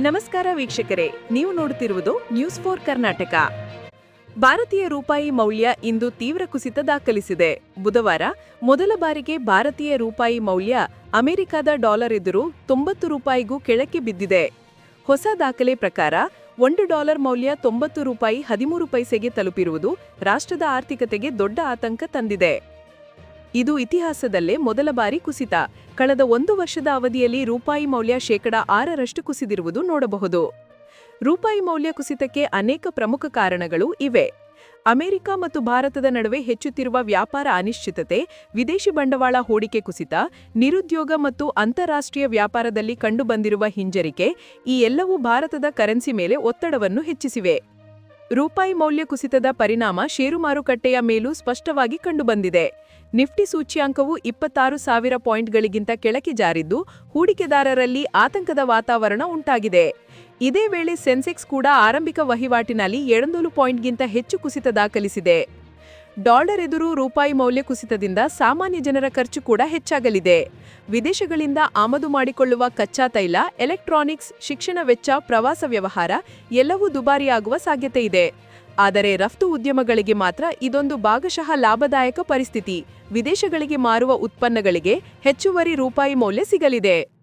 ನಮಸ್ಕಾರ ವೀಕ್ಷಕರೇ, ನೀವು ನೋಡುತ್ತಿರುವುದು ನ್ಯೂಸ್ ಫೋರ್ ಕರ್ನಾಟಕ. ಭಾರತೀಯ ರೂಪಾಯಿ ಮೌಲ್ಯ ಇಂದು ತೀವ್ರ ಕುಸಿತ ದಾಖಲಿಸಿದೆ. ಬುಧವಾರ ಮೊದಲ ಬಾರಿಗೆ ಭಾರತೀಯ ರೂಪಾಯಿ ಮೌಲ್ಯ ಅಮೆರಿಕದ ಡಾಲರ್ ಎದುರು ತೊಂಬತ್ತು ರೂಪಾಯಿಗೂ ಕೆಳಕ್ಕೆ ಬಿದ್ದಿದೆ. ಹೊಸ ದಾಖಲೆ ಪ್ರಕಾರ ಒಂದು ಡಾಲರ್ ಮೌಲ್ಯ ತೊಂಬತ್ತು ರೂಪಾಯಿ ಹದಿಮೂರು ಪೈಸೆಗೆ ತಲುಪಿರುವುದು ರಾಷ್ಟ್ರದ ಆರ್ಥಿಕತೆಗೆ ದೊಡ್ಡ ಆತಂಕ ತಂದಿದೆ. ಇದು ಇತಿಹಾಸದಲ್ಲೇ ಮೊದಲ ಬಾರಿ ಕುಸಿತ. ಕಳೆದ ಒಂದು ವರ್ಷದ ಅವಧಿಯಲ್ಲಿ ರೂಪಾಯಿ ಮೌಲ್ಯ ಶೇಕಡ ಆರರಷ್ಟು ಕುಸಿದಿರುವುದು ನೋಡಬಹುದು. ರೂಪಾಯಿ ಮೌಲ್ಯ ಕುಸಿತಕ್ಕೆ ಅನೇಕ ಪ್ರಮುಖ ಕಾರಣಗಳು ಇವೆ. ಅಮೆರಿಕ ಮತ್ತು ಭಾರತದ ನಡುವೆ ಹೆಚ್ಚುತ್ತಿರುವ ವ್ಯಾಪಾರ ಅನಿಶ್ಚಿತತೆ, ವಿದೇಶಿ ಬಂಡವಾಳ ಹೂಡಿಕೆ ಕುಸಿತ, ನಿರುದ್ಯೋಗ ಮತ್ತು ಅಂತಾರಾಷ್ಟ್ರೀಯ ವ್ಯಾಪಾರದಲ್ಲಿ ಕಂಡುಬಂದಿರುವ ಹಿಂಜರಿಕೆ ಈ ಎಲ್ಲವೂ ಭಾರತದ ಕರೆನ್ಸಿ ಮೇಲೆ ಒತ್ತಡವನ್ನು ಹೆಚ್ಚಿಸಿವೆ. ರೂಪಾಯಿ ಮೌಲ್ಯ ಕುಸಿತದ ಪರಿಣಾಮ ಷೇರು ಮಾರುಕಟ್ಟೆಯ ಮೇಲೂ ಸ್ಪಷ್ಟವಾಗಿ ಕಂಡುಬಂದಿದೆ. ನಿಫ್ಟಿ ಸೂಚ್ಯಾಂಕವು ಇಪ್ಪತ್ತಾರು ಸಾವಿರ ಪಾಯಿಂಟ್ಗಳಿಗಿಂತ ಕೆಳಕ್ಕೆ ಜಾರಿದ್ದು, ಹೂಡಿಕೆದಾರರಲ್ಲಿ ಆತಂಕದ ವಾತಾವರಣ ಉಂಟಾಗಿದೆ. ಇದೇ ವೇಳೆ ಸೆನ್ಸೆಕ್ಸ್ ಕೂಡ ಆರಂಭಿಕ ವಹಿವಾಟಿನಲ್ಲಿ ಎಳನೂರು ಪಾಯಿಂಟ್ಗಿಂತ ಹೆಚ್ಚು ಕುಸಿತ ದಾಖಲಿಸಿದೆ. ಡಾಲರ್ ಎದುರು ರೂಪಾಯಿ ಮೌಲ್ಯ ಕುಸಿತದಿಂದ ಸಾಮಾನ್ಯ ಜನರ ಖರ್ಚು ಕೂಡ ಹೆಚ್ಚಾಗಲಿದೆ. ವಿದೇಶಗಳಿಂದ ಆಮದು ಮಾಡಿಕೊಳ್ಳುವ ಕಚ್ಚಾ ತೈಲ, ಎಲೆಕ್ಟ್ರಾನಿಕ್ಸ್, ಶಿಕ್ಷಣ ವೆಚ್ಚ, ಪ್ರವಾಸ ವ್ಯವಹಾರ ಎಲ್ಲವೂ ದುಬಾರಿಯಾಗುವ ಸಾಧ್ಯತೆ ಇದೆ. ಆದರೆ ರಫ್ತು ಉದ್ಯಮಗಳಿಗೆ ಮಾತ್ರ ಇದೊಂದು ಭಾಗಶಃ ಲಾಭದಾಯಕ ಪರಿಸ್ಥಿತಿ. ವಿದೇಶಗಳಿಗೆ ಮಾರುವ ಉತ್ಪನ್ನಗಳಿಗೆ ಹೆಚ್ಚುವರಿ ರೂಪಾಯಿ ಮೌಲ್ಯ ಸಿಗಲಿದೆ.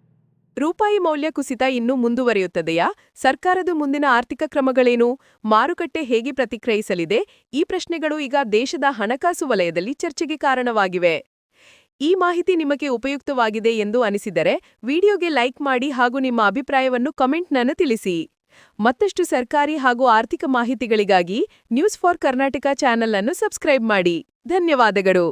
ರೂಪಾಯಿ ಮೌಲ್ಯ ಕುಸಿತ ಇನ್ನೂ ಮುಂದುವರಿಯುತ್ತದೆಯಾ? ಸರ್ಕಾರದ ಮುಂದಿನ ಆರ್ಥಿಕ ಕ್ರಮಗಳೇನು? ಮಾರುಕಟ್ಟೆ ಹೇಗೆ ಪ್ರತಿಕ್ರಿಯಿಸಲಿದೆ? ಈ ಪ್ರಶ್ನೆಗಳು ಈಗ ದೇಶದ ಹಣಕಾಸು ವಲಯದಲ್ಲಿ ಚರ್ಚೆಗೆ ಕಾರಣವಾಗಿವೆ. ಈ ಮಾಹಿತಿ ನಿಮಗೆ ಉಪಯುಕ್ತವಾಗಿದೆ ಎಂದು ಅನಿಸಿದರೆ ವಿಡಿಯೋಗೆ ಲೈಕ್ ಮಾಡಿ ಹಾಗೂ ನಿಮ್ಮ ಅಭಿಪ್ರಾಯವನ್ನು ಕಮೆಂಟ್ನನ್ನು ತಿಳಿಸಿ. ಮತ್ತಷ್ಟು ಸರ್ಕಾರಿ ಹಾಗೂ ಆರ್ಥಿಕ ಮಾಹಿತಿಗಳಿಗಾಗಿ ನ್ಯೂಸ್ ಫಾರ್ ಕರ್ನಾಟಕ ಚಾನೆಲ್ ಅನ್ನು ಸಬ್ಸ್ಕ್ರೈಬ್ ಮಾಡಿ. ಧನ್ಯವಾದಗಳು.